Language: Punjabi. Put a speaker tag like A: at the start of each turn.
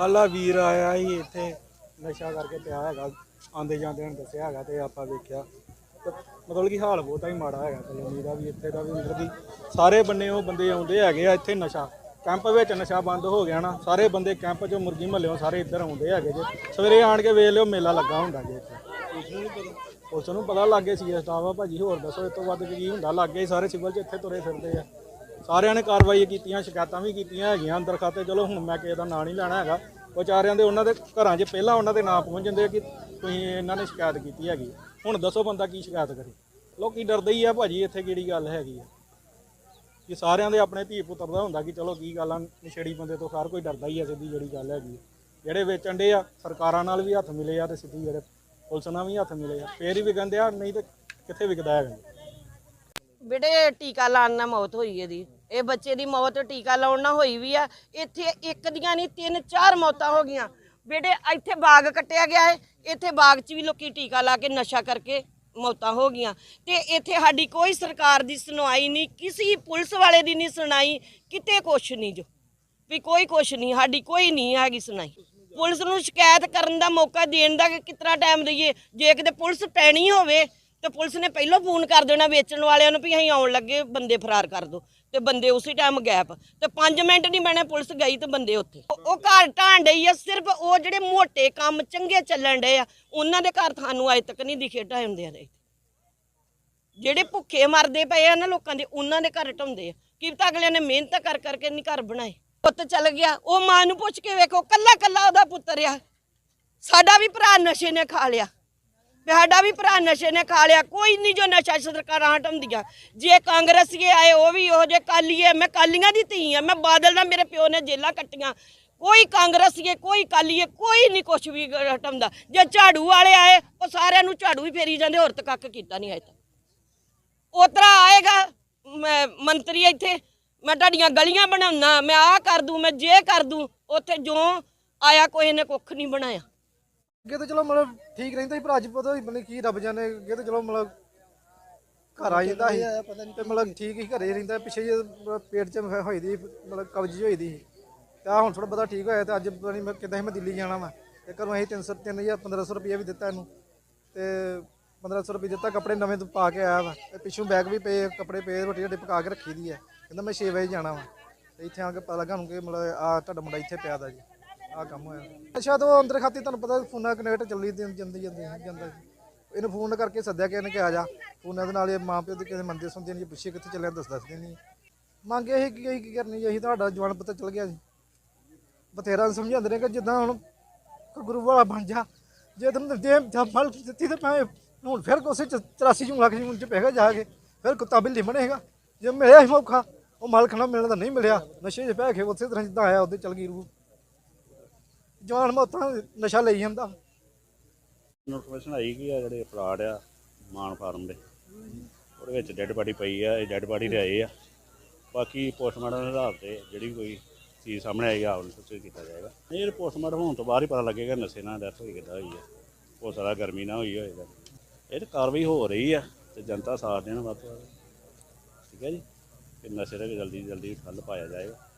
A: ਕੱਲ੍ਹ ਵੀਰ ਆਇਆ ਸੀ ਇੱਥੇ, ਨਸ਼ਾ ਕਰਕੇ ਪਿਆ ਹੈਗਾ ਆਂਦੇ ਜਾਂਦੇ ਨੇ ਦੱਸਿਆ ਹੈਗਾ ਤੇ ਆਪਾਂ ਵੇਖਿਆ। ਤੇ ਮਤਲਬ ਕਿ ਹਾਲ ਬਹੁਤਾ ਹੀ ਮਾੜਾ ਹੈਗਾ ਕਲੋਨੀ ਦਾ ਵੀ, ਇੱਥੇ ਦਾ ਵੀ ਅੰਦਰ ਦੀ ਸਾਰੇ ਬੰਨੇ ਉਹ ਬੰਦੇ ਆਉਂਦੇ ਹੈਗੇ ਆ ਇੱਥੇ ਨਸ਼ਾ। ਕੈਂਪ ਵਿੱਚ ਨਸ਼ਾ ਬੰਦ ਹੋ ਗਿਆ ਨਾ, ਸਾਰੇ ਬੰਦੇ ਕੈਂਪ 'ਚੋਂ ਮੁਰਗੀ ਮਹੱਲਿਓਂ ਸਾਰੇ ਇੱਧਰ ਆਉਂਦੇ ਹੈਗੇ ਜੇ। ਸਵੇਰੇ ਆਣ ਕੇ ਵੇਖ ਲਿਓ, ਮੇਲਾ ਲੱਗਾ ਹੁੰਦਾ ਜੇ ਇੱਥੇ। ਉਸ ਨੂੰ ਪਤਾ ਲੱਗੇ ਸੀ ਸਟਾਫ ਆ ਭਾਜੀ, ਹੋਰ ਦੱਸੋ, ਇਸ ਤੋਂ ਵੱਧ ਕੀ ਹੁੰਦਾ? ਲੱਗੇ ਸਾਰੇ ਸਿਵਲ 'ਚ ਇੱਥੇ ਤੁਰੇ ਫਿਰਦੇ ਆ। ਸਾਰਿਆਂ ਨੇ ਕਾਰਵਾਈ ਕੀਤੀਆਂ, ਸ਼ਿਕਾਇਤਾਂ ਵੀ ਕੀਤੀਆਂ ਹੈਗੀਆਂ ਅੰਦਰ ਖਾਤੇ। ਚਲੋ ਹੁਣ ਮੈਂ ਕਿਸੇ ਦਾ ਨਾਂ ਨਹੀਂ ਲੈਣਾ ਹੈਗਾ। ਵਿਚਾਰਿਆਂ ਦੇ ਉਹਨਾਂ ਦੇ ਘਰਾਂ 'ਚ ਪਹਿਲਾਂ ਉਹਨਾਂ ਦੇ ਨਾਂ ਪਹੁੰਚ ਜਾਂਦੇ ਆ ਕਿ ਤੁਸੀਂ ਇਹਨਾਂ ਨੇ ਸ਼ਿਕਾਇਤ ਕੀਤੀ ਹੈਗੀ। ਹੁਣ ਦੱਸੋ ਬੰਦਾ ਕੀ ਸ਼ਿਕਾਇਤ ਕਰੇ। ਲੋਕੀ ਡਰਦੇ ਹੀ ਆ ਭਾਜੀ, ਇੱਥੇ ਕਿਹੜੀ ਗੱਲ ਹੈਗੀ ਆ। ਕਿ ਸਾਰਿਆਂ ਦੇ ਆਪਣੇ ਧੀ ਪੁੱਤਰ ਦਾ ਹੁੰਦਾ ਕਿ ਚਲੋ ਕੀ ਗੱਲ ਆ, ਨਸ਼ੇੜੀ ਬੰਦੇ ਤੋਂ ਹਰ ਕੋਈ ਡਰਦਾ ਹੀ ਆ ਸਿੱਧੀ ਜਿਹੜੀ ਗੱਲ ਹੈਗੀ ਆ। ਜਿਹੜੇ ਵੇਚਣ ਦੇ ਆ, ਸਰਕਾਰਾਂ ਨਾਲ ਵੀ ਹੱਥ ਮਿਲੇ ਆ ਤੇ ਸਿੱਧੀ ਜਿਹੜੇ ਪੁਲਿਸ ਨਾਲ ਵੀ ਹੱਥ ਮਿਲੇ ਆ। ਫੇਰ ਹੀ ਵਿਕੰਦੇ ਆ, ਨਹੀਂ ਤੇ ਕਿੱਥੇ ਵਿਕਦਾ ਹੈਗਾ।
B: ਬੇਟੇ, ਟੀਕਾ ਲਾਉਣ ਨਾਲ ਮੌਤ ਹੋਈ ਇਹਦੀ। ਇਹ ਬੱਚੇ ਦੀ ਮੌਤ ਟੀਕਾ ਲਾਉਣ ਨਾਲ ਹੋਈ ਵੀ ਆ। ਇੱਥੇ ਇੱਕ ਦੀਆਂ ਨਹੀਂ, ਤਿੰਨ, ਚਾਰ ਮੌਤਾਂ ਹੋ ਗਈਆਂ। ਬੇਟੇ, ਇੱਥੇ ਬਾਗ ਕੱਟਿਆ ਗਿਆ ਹੈ ਇੱਥੇ ਬਾਗ 'ਚ ਵੀ ਲੋਕੀ ਟੀਕਾ ਲਾ ਕੇ ਨਸ਼ਾ ਕਰਕੇ ਮੌਤਾਂ ਹੋ ਗਈਆਂ। ਤੇ ਇੱਥੇ ਸਾਡੀ ਕੋਈ ਸਰਕਾਰ ਦੀ ਸੁਣਵਾਈ ਨਹੀਂ, ਕਿਸੇ ਪੁਲਿਸ ਵਾਲੇ ਦੀ ਨਹੀਂ ਸੁਣਾਈ, ਕਿਤੇ ਕੁਛ ਨਹੀਂ ਜੋ। ਵੀ ਕੋਈ ਕੁਛ ਨਹੀਂ, ਸਾਡੀ ਕੋਈ ਨਹੀਂ ਹੈਗੀ ਸੁਣਾਈ। ਪੁਲਿਸ ਨੂੰ ਸ਼ਿਕਾਇਤ ਕਰਨ ਦਾ ਮੌਕਾ ਦੇਣ ਦਾ ਕਿਤਨਾ ਟਾਈਮ ਦਈਏ ਜੇ ਕਿਤੇ ਪੁਲਿਸ ਪੈਣੀ ਹੋਵੇ, ਤੇ ਪੁਲਿਸ ਨੇ ਪਹਿਲਾਂ ਫੋਨ ਕਰ ਦੇਣਾ ਵੇਚਣ ਵਾਲਿਆਂ ਨੂੰ ਵੀ ਅਸੀਂ ਆਉਣ ਲੱਗੇ, ਬੰਦੇ ਫਰਾਰ ਕਰ ਦਿਓ ਤੇ ਬੰਦੇ ਉਸੇ ਟਾਈਮ ਗੈਪ ਤੇ 5 ਮਿੰਟ ਨਹੀਂ ਮੈਨੇ ਪੁਲਿਸ ਗਈ ਤੇ ਬੰਦੇ ਉੱਥੇ। ਉਹ- ਘਰ ਢਾਣ ਡਈ ਆ, ਸਿਰਫ ਉਹ ਜਿਹੜੇ ਮੋਟੇ ਕੰਮ ਚੰਗੇ ਚੱਲਣ ਡਏ ਆ, ਉਹਨਾਂ ਦੇ ਘਰ ਤੁਹਾਨੂੰ ਅਜੇ ਤੱਕ ਨਹੀਂ ਦਿਖੇ ਢਾਉਂਦੇ ਆ ਜਿਹੜੇ ਭੁੱਖੇ ਮਰਦੇ ਪਏ ਆ ਨਾ ਲੋਕਾਂ ਦੇ, ਉਹਨਾਂ ਦੇ ਘਰ ਢਾਉਂਦੇ ਆ। ਕੀ ਪਤਾ ਅਗਲਿਆਂ ਨੇ ਮਿਹਨਤ ਕਰ ਕਰਕੇ ਨਹੀਂ ਘਰ ਬਣਾਏ। ਪੁੱਤ ਚੱਲ ਗਿਆ, ਉਹ ਮਾਂ ਨੂੰ ਪੁੱਛ ਕੇ ਵੇਖੋ ਕੱਲਾ ਕੱਲਾ ਉਹਦਾ ਪੁੱਤਰ ਆ। ਸਾਡਾ ਵੀ ਭਰਾ ਨਸ਼ੇ ਨੇ ਖਾ ਲਿਆ। ਤੇ ਸਾਡਾ ਵੀ ਭਰਾ ਨਸ਼ੇ ਨੇ ਖਾ ਲਿਆ, ਕੋਈ ਨਹੀਂ ਜੋ ਨਸ਼ਾ ਸਰਕਾਰਾਂ ਹਟਾਉਂਦੀਆਂ ਜੇ ਕਾਂਗਰਸੀਏ ਆਏ, ਉਹ ਵੀ ਉਹ ਜੇ ਕਾਲੀਏ ਮੈਂ ਕਾਲੀਆਂ ਦੀ ਧੀ ਆ, ਮੈਂ ਬਾਦਲ ਦਾ ਮੇਰੇ ਪਿਓ ਨੇ ਜੇਲਾਂ ਕੱਟੀਆਂ। ਕੋਈ ਕਾਂਗਰਸੀਏ ਕੋਈ ਕਾਲੀਏ ਕੋਈ ਨਹੀਂ ਕੁਛ ਵੀ ਹਟਾਉਂਦਾ ਜੇ ਝਾੜੂ ਵਾਲੇ ਆਏ, ਉਹ ਸਾਰਿਆਂ ਨੂੰ ਝਾੜੂ ਹੀ ਫੇਰੀ ਜਾਂਦੇ, ਹੋਰ ਤਾਂ ਕੱਖ ਕੀਤਾ ਨਹੀਂ ਅਜੇ ਤੱਕ। ਉਤਰਾ ਆਏਗਾ, ਮੈਂ ਮੰਤਰੀ ਇੱਥੇ, ਮੈਂ ਤੁਹਾਡੀਆਂ ਗਲੀਆਂ ਬਣਾਉਣਾ, ਮੈਂ ਆਹ ਕਰ ਦੂੰ, ਮੈਂ ਜੇ ਕਰ ਦੂੰ, ਉੱਥੇ ਜੋ ਆਇਆ ਕੋਈ ਨੇ ਕੁੱਖ ਨਹੀਂ ਬਣਾਇਆ।
C: ਅੱਗੇ ਤਾਂ ਚਲੋ ਮਤਲਬ ਠੀਕ ਰਹਿੰਦਾ ਸੀ, ਪਰ ਅੱਜ ਪਤਾ ਨਹੀਂ ਮਤਲਬ ਕੀ ਰੱਬ ਜਾਣੇ, ਅੱਗੇ ਤਾਂ ਚਲੋ ਮਤਲਬ ਘਰ ਆ ਜਾਂਦਾ ਸੀ ਪਤਾ ਨਹੀਂ ਤੇ ਮਤਲਬ ਠੀਕ ਹੀ ਘਰੇ ਰਹਿੰਦਾ, ਪਿੱਛੇ ਜੇ ਮਤਲਬ ਪੇਟ 'ਚ ਹੋਈ- ਹੋਈ ਦੀ, ਮਤਲਬ ਕਬਜ਼ੀ ਹੋਈ ਦੀ ਸੀ। ਤੇ ਆਹ ਹੁਣ ਥੋੜਾ ਬਹੁਤਾ ਠੀਕ ਹੋਇਆ ਤੇ ਅੱਜ ਪਤਾ ਨਹੀਂ ਮੈਂ ਕਿੱਦਾਂ ਸੀ, ਮੈਂ ਦਿੱਲੀ ਜਾਣਾ ਵਾ ਤੇ ਘਰੋਂ ਅਸੀਂ 300 3000 1500 ਰੁਪਏ ਵੀ ਦਿੱਤਾ ਇਹਨੂੰ ਤੇ 1500 ਰੁਪਏ ਦਿੱਤਾ, ਕੱਪੜੇ ਨਵੇਂ ਤੋਂ ਪਾ ਕੇ ਆਇਆ ਵਾ ਤੇ ਪਿੱਛੋਂ ਬੈਗ ਵੀ ਪਏ, ਕੱਪੜੇ ਪਏ, ਰੋਟੀ ਰੋਟੀ ਪਕਾ ਕੇ ਰੱਖੀ ਦੀ ਹੈ ਕਹਿੰਦਾ ਮੈਂ 6 ਵਜੇ ਜਾਣਾ ਵਾ ਤੇ ਇੱਥੇ ਆ ਕੇ ਪਤਾ ਲੱਗਾ ਹੁਣ ਕਿ ਮਤਲਬ ਆ ਤੁਹਾਡਾ ਮੁੰਡਾ ਇੱਥੇ ਪਿਆ ਦਾ ਜੀ। ਆ ਕੰਮ ਹੋਇਆ। ਅੱਛਾ, ਤਾਂ ਉਹ ਅੰਦਰ ਖਾਤੀ, ਤੁਹਾਨੂੰ ਪਤਾ ਫੋਨਾਂ ਕਨੈਕਟ ਚੱਲੀ ਦੀ ਜਾਂਦੀ ਜਾਂਦੀ ਜਾਂਦਾ ਇਹਨੂੰ ਫੋਨ ਕਰਕੇ ਸੱਦਿਆ ਕਿ ਇਹਨੇ ਕਿਹਾ ਜਾ। ਫੋਨਾਂ ਦੇ ਨਾਲ ਇਹ ਮਾਂ ਪਿਓ ਦੇ ਕਿਸੇ ਮੰਦੇ ਸੁਣਦੇ ਨਹੀਂ ਪੁੱਛੇ ਕਿੱਥੇ ਚੱਲਿਆ, ਦੱਸ ਦੱਸਦੇ ਨਹੀਂ ਮੰਗੇ ਇਹ ਅਸੀਂ ਕੀ ਕਰਨੀ, ਅਸੀਂ ਤੁਹਾਡਾ ਜਵਾਨ ਪਤਾ ਚੱਲ ਗਿਆ ਜੀ ਬਥੇਰਾ ਨੂੰ ਸਮਝਾਉਂਦੇ ਨੇ ਕਿ ਜਿੱਦਾਂ ਹੁਣ ਕੋਈ ਗੁਰੂ ਵਾਲਾ ਬਣ ਜਾ, ਜੇ ਤੁਮ ਦੇ ਫਲ ਦਿੱਤੀ ਤੇ ਭਾਵੇਂ ਹੁਣ ਫਿਰ ਕੋਸੇ 84 ਜੂੰ ਲੱਖ ਜੂੰ ਚ ਪੈਗਾ ਜਾ ਕੇ ਫਿਰ ਕੁੱਤਾ ਬਿੱਲੀ ਬਣੇਗਾ। ਜੇ ਮਿਲਿਆ ਹੀ ਮੌਕਾ, ਉਹ ਮਾਲਕ ਖਾਣਾ ਮਿਲਣ ਦਾ ਨਹੀਂ ਮਿਲਿਆ, ਨਸ਼ੇ 'ਚ ਪੈ ਕੇ ਉਸੇ ਤਰ੍ਹਾਂ ਜਿੱਦਾਂ ਆਇਆ ਉਹਦੇ ਚੱਲ ਗਈ ਰੂਹ। ਜਵਾਨ ਮੌਤਾਂ ਨਸ਼ਾ ਲਈ ਜਾਂਦਾ।
D: ਨੋਟੀਫਿਕੇਸ਼ਨ ਆਈ ਕਿ ਆ ਜਿਹੜੇ ਪਲਾਟ ਆ ਮਾਨ ਫਾਰਮ ਦੇ? ਉਹਦੇ ਵਿੱਚ ਡੈੱਡ ਬਾਡੀ ਪਈ ਆ, ਇਹ ਡੈੱਡ ਬਾਡੀ ਤੇ ਆਏ ਆ। ਬਾਕੀ ਪੋਸਟਮਾਰਟਮ ਦੇ ਆਧਾਰ ਤੇ ਜਿਹੜੀ ਕੋਈ ਚੀਜ਼ ਸਾਹਮਣੇ ਆਏਗੀ ਆਉਣ ਤੋਂ ਕੀਤਾ ਜਾਏਗਾ। ਇਹ ਪੋਸਟਮਾਰਟਮ ਹੋਣ ਤੋਂ ਬਾਅਦ ਹੀ ਪਤਾ ਲੱਗੇਗਾ ਨਸ਼ੇ ਨਾਲ ਡੈਥ ਹੋਈ ਕਿੱਦਾਂ ਹੋਈ ਆ। ਹੋ ਸਕਦਾ ਗਰਮੀ ਨਾਲ ਹੋਈ ਹੋਏਗਾ। ਇਹ ਤਾਂ ਕਾਰਵਾਈ ਹੋ ਰਹੀ ਆ ਤੇ ਜਨਤਾ ਸਾਥ ਦੇਣ ਵੱਧ ਤੋਂ ਵੱਧ। ਠੀਕ ਹੈ ਜੀ? ਕਿ ਨਸ਼ੇ ਦਾ ਜਲਦੀ ਜਲਦੀ ਠੱਲ ਪਾਇਆ ਜਾਏਗਾ।